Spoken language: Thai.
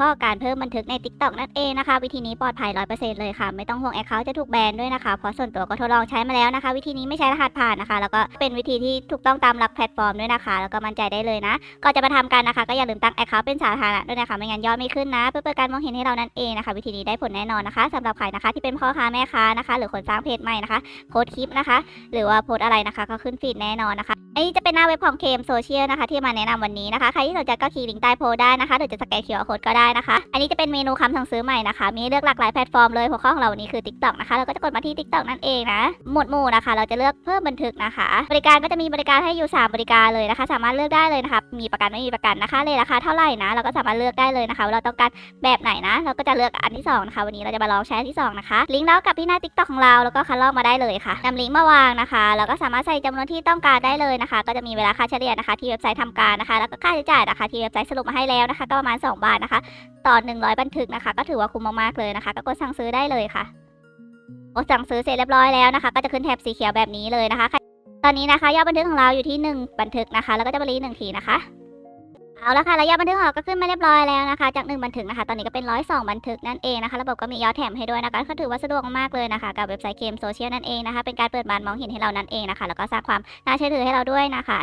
ข้อการเพิ่มบันทึกใน TikTok นั่นเองนะคะ วิธีนี้ปลอดภัย 100%เลยค่ะ ไม่ต้องห่วงแอคเคาท์จะถูกแบนด้วยนะคะ เพราะส่วนตัวก็ทดลองใช้มาแล้วนะคะ วิธีนี้ไม่ใช้รหัสผ่านนะคะ แล้วก็เป็นวิธีที่ถูกต้องตามหลักแพลตฟอร์มด้วยนะคะ แล้วก็มั่นใจได้เลยนะก่อนจะมาทำกันนะคะ ก็อย่าลืมตั้งแอคเคาท์เป็นสาธารณะด้วยนะคะไม่งั้นยอดไม่ขึ้นนะ เพื่อเปิดการมองเห็นให้เรานั่นเองนะคะ วิธีนี้ได้ผลแน่นอนนะคะสำหรับใครนะคะที่เป็นพ่อค้าแม่ค้านะคะ หรือคนสร้างเพจใหม่นะคะโพสคลิปนะคะ หรือว่าโพสอะไรนะคะ ก็ขึ้นฟีดแน่นอนนะคะ อันนี้จะเป็นหน้าเว็บของเคมโซเชียลนะคะที่มาแนะนำวันนี้นะคะ ใครที่สนใจก็คลิกลิงก์ใต้โพสได้นะคะหรือจะสแกน QR Code ก็ได้นะคะ อันนี้จะเป็นเมนูคำสั่งซื้อใหม่นะคะ มีเลือกหลากหลายแพลตฟอร์มเลยหัวข้อของเราวันนี้คือ TikTok นะคะเราก็จะกดมาที่ TikTok นั่นเองนะ หมวดหมู่นะคะ เราจะเลือกเพิ่มบันทึกนะคะ บริการก็จะมีบริการให้อยู่ 3 บริการเลยนะคะ สามารถเลือกได้เลยนะคะมีประกันไม่มีประกันนะคะเลยราคาเท่าไหร่นะ เราก็สามารถเลือกได้เลยนะคะว่าเราต้องการแบบไหนนะ เราก็จะเลือกอันที่สองนะคะวันนี้เราจะมาลองใช้อันที่สองนะคะลิงก์แล้วกับที่หน้า TikTok ของเราแล้วก็คัดลอกมาได้เลยค่ะนำลิงก์มาวางนะคะแล้วก็สามารถใส่จำนวนที่ต้องการได้เลยนะคะ ก็จะมีเวลาค่าเฉลี่ยนะคะ ที่เว็บไซต์ทำการนะคะ แล้วก็ค่าใช้จ่ายนะคะที่เว็บไซต์สรุปมาให้แล้วนะคะ ก็ประมาณ 2 บาทนะคะ ต่อ 100 บันทึกนะคะ ก็ถือว่าคุ้มมากๆเลยนะคะ ก็กดสั่งซื้อได้เลยค่ะกดสั่งซื้อเสร็จเรียบร้อยแล้วนะคะ ก็จะขึ้นแถบสีเขียวแบบนี้เลยนะคะ ตอนนี้นะคะยอดบันทึกของเราอยู่ที่ 1 บันทึกนะคะ แล้วก็จะมารีหนึ่งทีนะคะ เอาละค่ะระยอดบันทึกของเราก็ขึ้นมาเรียบร้อยแล้วนะคะ จาก1บันทึกนะคะ ตอนนี้ก็เป็น 102 บันทึกนั่นเองนะคะ ระบบก็มียอดแถมให้ด้วยนะคะก็ถือว่าสะดวกมากเลยนะคะ กับเว็บไซต์เกมโซเชียลนั่นเองนะคะ เป็นการเปิดบานมองเห็นให้เรานั่นเองนะคะ แล้วก็สร้างความน่าเชื่อถือให้เราด้วยนะคะ